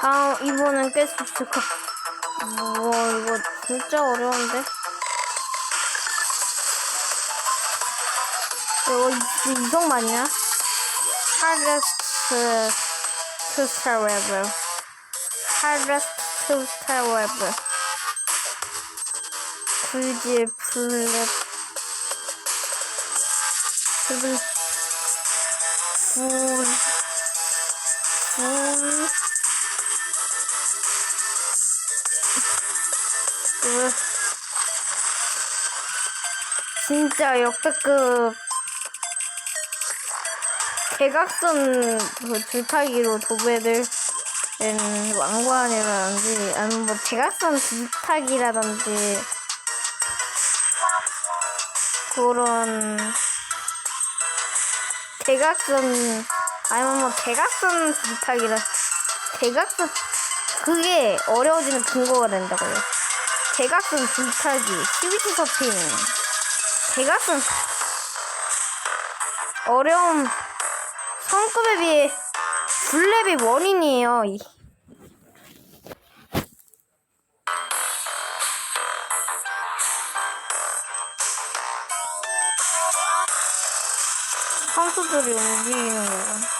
다음 이번엔 깰 수 있을까? 뭐 이거 진짜 어려운데. 이거 이- 이성 맞냐? Hardest to survive. Hardest to survive. 굳이 블랙 블 진짜 역대급 대각선 그 줄타기로 도배를 는 왕관이라든지 아니면 뭐 대각선 줄타기라든지 그런 대각선 아니면 뭐 대각선 줄타기라 대각선 그게 어려워지는 근거가 된다고요. 대각선 줄타기, 스위치 서핑, 대각선 어려움 성급에 비해 블랩이 원인이에요. 이- 선수들이 움직이는. 어